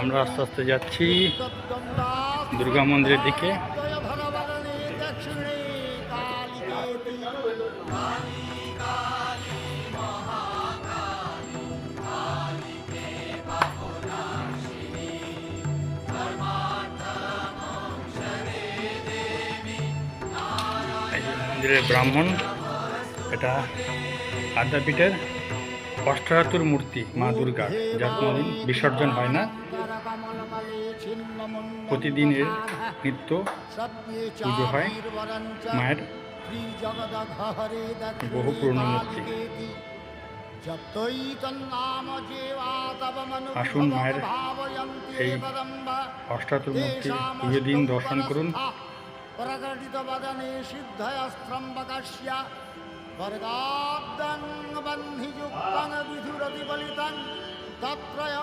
আমরা আস্তে আস্তে যাচ্ছি দুর্গা মন্দিরের দিকে। ব্রাহ্মণ এটা আদ্যাপীঠের। অষ্টরাতুর মূর্তি মা দুর্গার যার কোনোদিন বিসর্জন হয় না। প্রতিদিন এর নিত্য পুজো হয় মায়ের বহু পুরনো মূর্তি। আসুন মায়ের এই অষ্টাতুর মূর্তি পুজো দিন দর্শন করুন। প্রকটিত বদনে সিদ্ধয়স্ত্রম্বকস্য বহ্নিযুক্তং তত্রয়